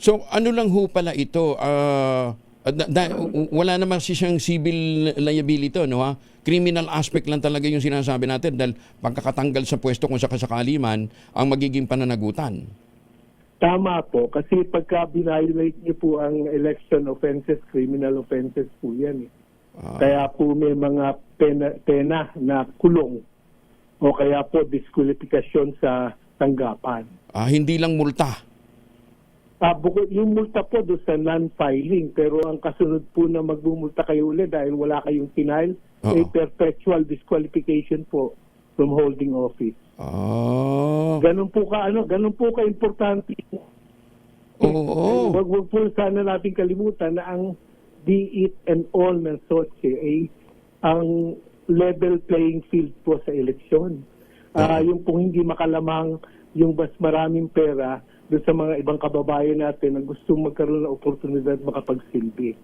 So ano lang ho pala ito? ah, da- da- wala naman si siyang civil liability, no ha? Criminal aspect lang talaga yung sinasabi natin dahil pagkakatanggal sa pwesto kung sakasakali man ang magiging pananagutan. Tama po, kasi pagka binviolate niyo po ang election offenses, criminal offenses po yan. Eh. Ah, Kaya po may mga pena, pena na kulong o kaya po disqualification sa tanggapan. ah, hindi lang multa. Ah, bukod yung multa po doon sa non-filing, pero ang kasunod po na magbumulta kayo ulit dahil wala kayong final, Oo. ay perpetual disqualification po from holding office. Ah, Ganun po ka ano, ganun po ka importante. oo. Wag wag po sana natin kalimutan na ang be it and all ng SOTSE ay ang level playing field po sa eleksyon. Ah, yung pong hindi makalamang yung mas maraming pera doon sa mga ibang kababayan natin na gustong magkaroon ng oportunidad makapagsilbi.